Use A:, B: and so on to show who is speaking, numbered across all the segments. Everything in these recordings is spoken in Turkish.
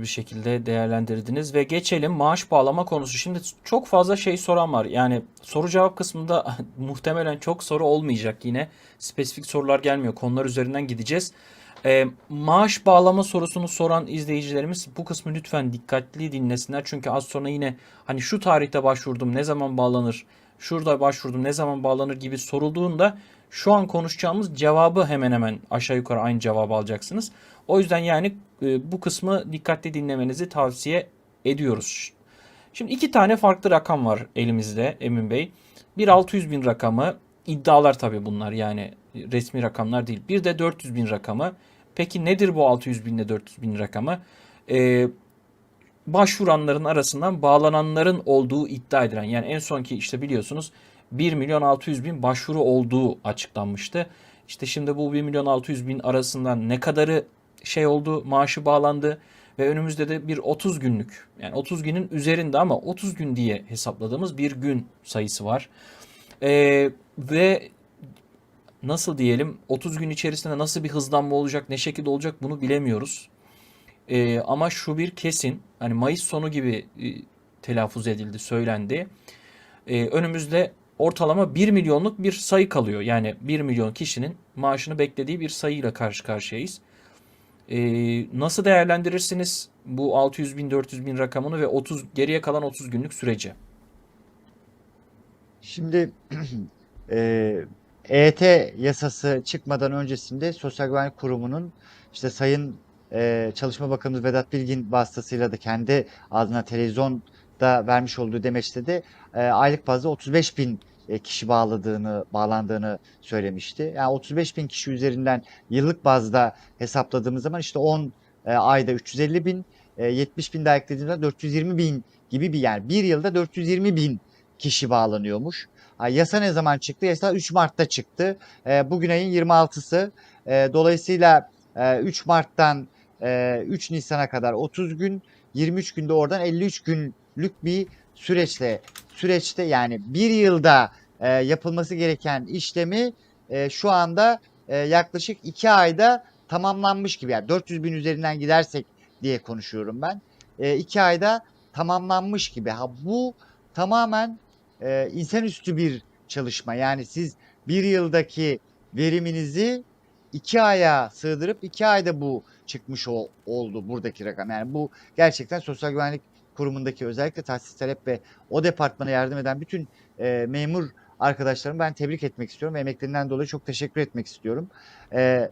A: bir şekilde değerlendirdiniz ve geçelim maaş bağlama konusu. Şimdi çok fazla şey soran var. Yani soru cevap kısmında muhtemelen çok soru olmayacak yine. Spesifik sorular gelmiyor. Konular üzerinden gideceğiz. Ee, maaş bağlama sorusunu soran izleyicilerimiz bu kısmı lütfen dikkatli dinlesinler. Çünkü az sonra yine hani şu tarihte başvurdum ne zaman bağlanır, şurada başvurdum ne zaman bağlanır gibi sorulduğunda şu an konuşacağımız cevabı hemen hemen aşağı yukarı aynı cevabı alacaksınız. O yüzden yani e, bu kısmı dikkatli dinlemenizi tavsiye ediyoruz. Şimdi iki tane farklı rakam var elimizde Emin Bey. Bir 600 bin rakamı iddialar tabii bunlar yani resmi rakamlar değil. Bir de 400 bin rakamı. Peki nedir bu 600 bin ile 400 bin rakamı? Ee, başvuranların arasından bağlananların olduğu iddia edilen yani en sonki işte biliyorsunuz 1 milyon 600 bin başvuru olduğu açıklanmıştı. İşte şimdi bu 1 milyon 600 bin arasından ne kadarı şey oldu maaşı bağlandı ve önümüzde de bir 30 günlük yani 30 günün üzerinde ama 30 gün diye hesapladığımız bir gün sayısı var. Ee, ve nasıl diyelim 30 gün içerisinde nasıl bir hızlanma olacak ne şekilde olacak bunu bilemiyoruz. Ee, ama şu bir kesin hani Mayıs sonu gibi e, telaffuz edildi söylendi. Ee, önümüzde ortalama 1 milyonluk bir sayı kalıyor. Yani 1 milyon kişinin maaşını beklediği bir sayıyla karşı karşıyayız. Ee, nasıl değerlendirirsiniz bu 600 bin 400 bin rakamını ve 30 geriye kalan 30 günlük süreci?
B: Şimdi eee EYT yasası çıkmadan öncesinde Sosyal Güvenlik Kurumu'nun işte Sayın eee, Çalışma Bakanımız Vedat Bilgin vasıtasıyla da kendi adına televizyonda vermiş olduğu demeçte de eee, aylık bazda 35 bin e, kişi bağladığını, bağlandığını söylemişti. Yani 35 bin kişi üzerinden yıllık bazda hesapladığımız zaman işte 10 e, ayda 350 bin, e, 70 bin daha eklediğimizde 420 bin gibi bir yani bir yılda 420 bin kişi bağlanıyormuş. Ha, yasa ne zaman çıktı? Yasa 3 Mart'ta çıktı. E, bugün ayın 26'sı. E, dolayısıyla e, 3 Mart'tan e, 3 Nisan'a kadar 30 gün, 23 günde oradan 53 günlük bir süreçle süreçte yani bir yılda e, yapılması gereken işlemi e, şu anda e, yaklaşık 2 ayda tamamlanmış gibi. Yani 400 bin üzerinden gidersek diye konuşuyorum ben. 2 ayda tamamlanmış gibi. Ha bu tamamen e, insanüstü bir çalışma. Yani siz bir yıldaki veriminizi iki aya sığdırıp iki ayda bu çıkmış ol- oldu buradaki rakam. Yani bu gerçekten Sosyal Güvenlik Kurumu'ndaki özellikle tahsis talep ve o departmana yardım eden bütün e, memur arkadaşlarımı ben tebrik etmek istiyorum ve emeklerinden dolayı çok teşekkür etmek istiyorum. E,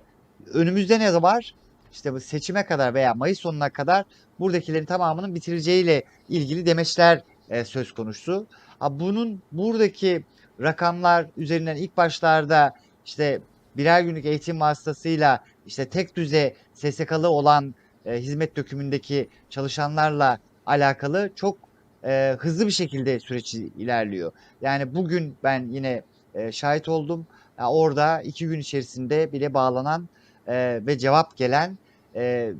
B: önümüzde ne var? İşte bu seçime kadar veya Mayıs sonuna kadar buradakilerin tamamının bitirileceğiyle ilgili demeçler e, söz konusu. Ha, bunun buradaki rakamlar üzerinden ilk başlarda işte birer günlük eğitim vasıtasıyla işte tek düze SSK'lı olan e, hizmet dökümündeki çalışanlarla alakalı çok e, hızlı bir şekilde süreç ilerliyor. Yani bugün ben yine e, şahit oldum. Ya orada iki gün içerisinde bile bağlanan e, ve cevap gelen e,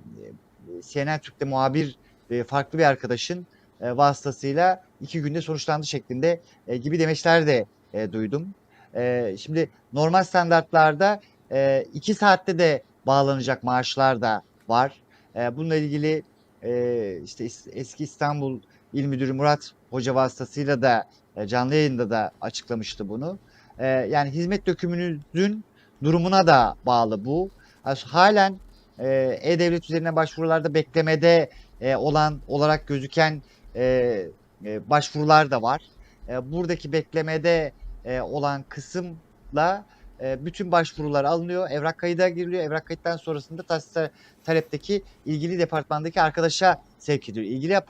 B: CNN Türk'te muhabir e, farklı bir arkadaşın e, vasıtasıyla iki günde sonuçlandı şeklinde e, gibi demeçler de e, duydum. E, şimdi normal standartlarda e, iki saatte de bağlanacak maaşlar da var. E, bununla ilgili e, işte es- eski İstanbul İl Müdürü Murat Hoca vasıtasıyla da e, canlı yayında da açıklamıştı bunu. E, yani hizmet dökümünüzün durumuna da bağlı bu. Halen e, E-Devlet üzerine başvurularda beklemede e, olan olarak gözüken e, e, başvurular da var. E, buradaki beklemede e, olan kısımla e, bütün başvurular alınıyor. Evrak kayıda giriliyor. Evrak kayıttan sonrasında tahsis talepteki ilgili departmandaki arkadaşa sevk ediliyor. İlgili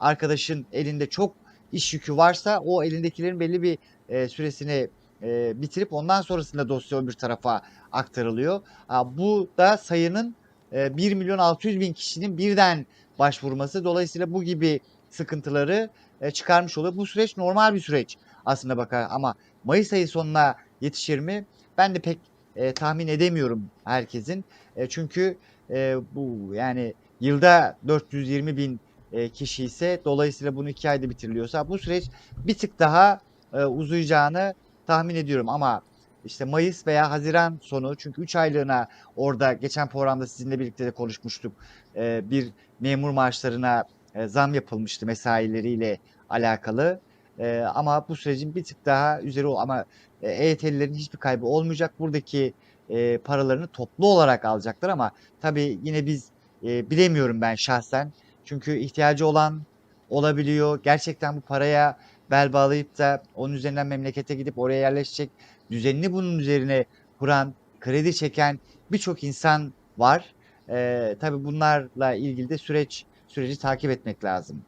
B: arkadaşın elinde çok iş yükü varsa o elindekilerin belli bir e, süresini e, bitirip ondan sonrasında dosya öbür tarafa aktarılıyor. Ha, bu da sayının e, 1 milyon 600 bin kişinin birden başvurması. Dolayısıyla bu gibi sıkıntıları e, çıkarmış oluyor. Bu süreç normal bir süreç aslında bakar ama Mayıs ayı sonuna yetişir mi? Ben de pek e, tahmin edemiyorum herkesin. E, çünkü e, bu yani yılda 420 bin e, kişi ise dolayısıyla bunu iki ayda bitiriliyorsa bu süreç bir tık daha e, uzayacağını tahmin ediyorum ama işte Mayıs veya Haziran sonu çünkü 3 aylığına orada geçen programda sizinle birlikte de konuşmuştuk. e, bir memur maaşlarına e, zam yapılmıştı mesaileriyle alakalı. E, ama bu sürecin bir tık daha üzeri ol ama e, EYT'lilerin hiçbir kaybı olmayacak. Buradaki e, paralarını toplu olarak alacaklar ama tabii yine biz e, bilemiyorum ben şahsen. Çünkü ihtiyacı olan olabiliyor. Gerçekten bu paraya bel bağlayıp da onun üzerinden memlekete gidip oraya yerleşecek, düzenini bunun üzerine kuran, kredi çeken birçok insan var. Ee, tabii bunlarla ilgili de süreç süreci takip etmek lazım.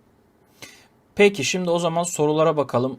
A: Peki şimdi o zaman sorulara bakalım.